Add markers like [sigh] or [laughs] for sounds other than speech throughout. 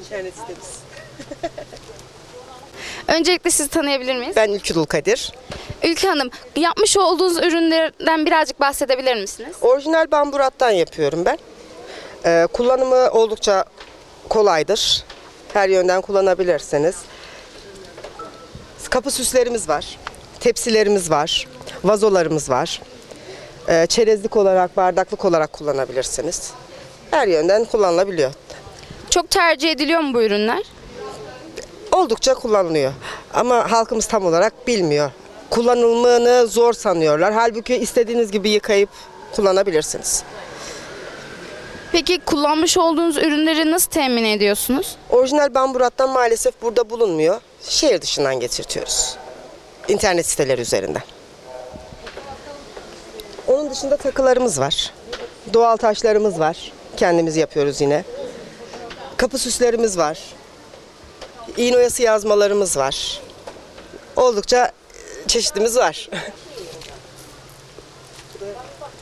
İnternet sitemiz. [laughs] Öncelikle sizi tanıyabilir miyiz? Ben Ülkü Kadir. Ülke Hanım, yapmış olduğunuz ürünlerden birazcık bahsedebilir misiniz? Orijinal bamburattan yapıyorum ben. Ee, kullanımı oldukça kolaydır. Her yönden kullanabilirsiniz. Kapı süslerimiz var. Tepsilerimiz var. Vazolarımız var. Ee, çerezlik olarak, bardaklık olarak kullanabilirsiniz. Her yönden kullanılabiliyor. Çok tercih ediliyor mu bu ürünler? Oldukça kullanılıyor. Ama halkımız tam olarak bilmiyor. Kullanılmanı zor sanıyorlar. Halbuki istediğiniz gibi yıkayıp kullanabilirsiniz. Peki kullanmış olduğunuz ürünleri nasıl temin ediyorsunuz? Orijinal bamburattan maalesef burada bulunmuyor. Şehir dışından getirtiyoruz. İnternet siteleri üzerinden. Onun dışında takılarımız var. Doğal taşlarımız var. Kendimiz yapıyoruz yine. Kapı süslerimiz var. İğne oyası yazmalarımız var. Oldukça e, çeşitimiz var. [laughs]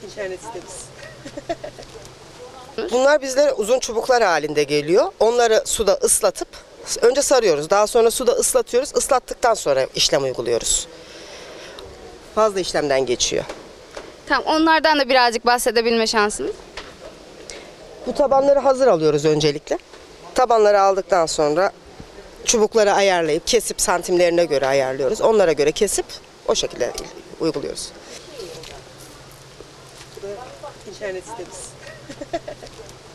İnternet sitemiz. Bunlar bizlere uzun çubuklar halinde geliyor. Onları suda ıslatıp önce sarıyoruz. Daha sonra suda ıslatıyoruz. Islattıktan sonra işlem uyguluyoruz. Fazla işlemden geçiyor. Tamam, onlardan da birazcık bahsedebilme şansınız. Bu tabanları hazır alıyoruz öncelikle. Tabanları aldıktan sonra çubukları ayarlayıp kesip santimlerine göre ayarlıyoruz. Onlara göre kesip o şekilde uyguluyoruz. İnternet sitemiz. [laughs]